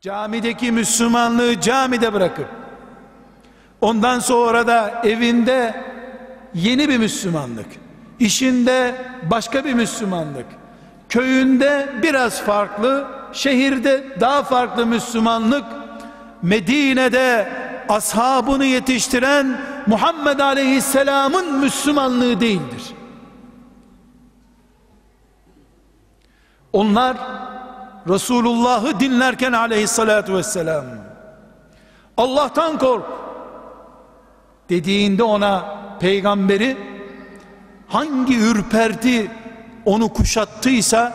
Camideki Müslümanlığı camide bırakıp ondan sonra da evinde yeni bir Müslümanlık, işinde başka bir Müslümanlık, köyünde biraz farklı, şehirde daha farklı Müslümanlık, Medine'de ashabını yetiştiren Muhammed Aleyhisselam'ın Müslümanlığı değildir. Onlar Resulullah'ı dinlerken aleyhissalatü vesselam Allah'tan kork dediğinde ona peygamberi hangi ürperti onu kuşattıysa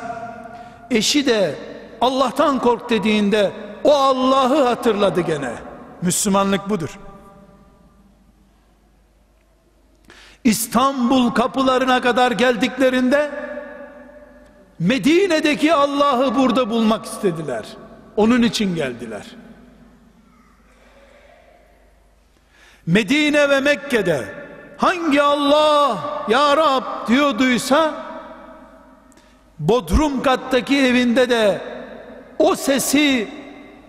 eşi de Allah'tan kork dediğinde o Allah'ı hatırladı gene. Müslümanlık budur. İstanbul kapılarına kadar geldiklerinde Medine'deki Allah'ı burada bulmak istediler. Onun için geldiler. Medine ve Mekke'de hangi Allah ya Rab diyorduysa Bodrum kattaki evinde de o sesi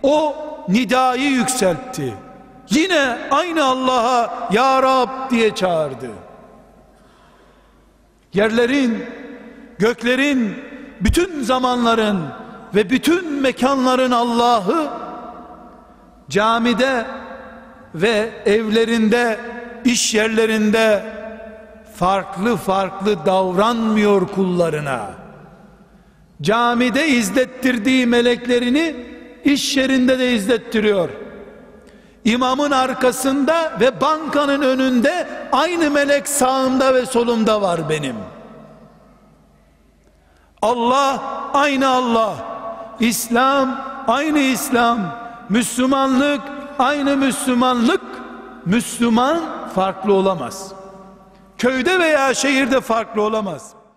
o nidayı yükseltti. Yine aynı Allah'a ya Rab diye çağırdı. Yerlerin, göklerin, bütün zamanların ve bütün mekanların Allah'ı camide ve evlerinde, iş yerlerinde farklı farklı davranmıyor kullarına. Camide izlettirdiği meleklerini iş yerinde de izlettiriyor. İmamın arkasında ve bankanın önünde aynı melek sağımda ve solumda var benim. Allah aynı Allah. İslam aynı İslam. Müslümanlık aynı Müslümanlık. Müslüman farklı olamaz. Köyde veya şehirde farklı olamaz.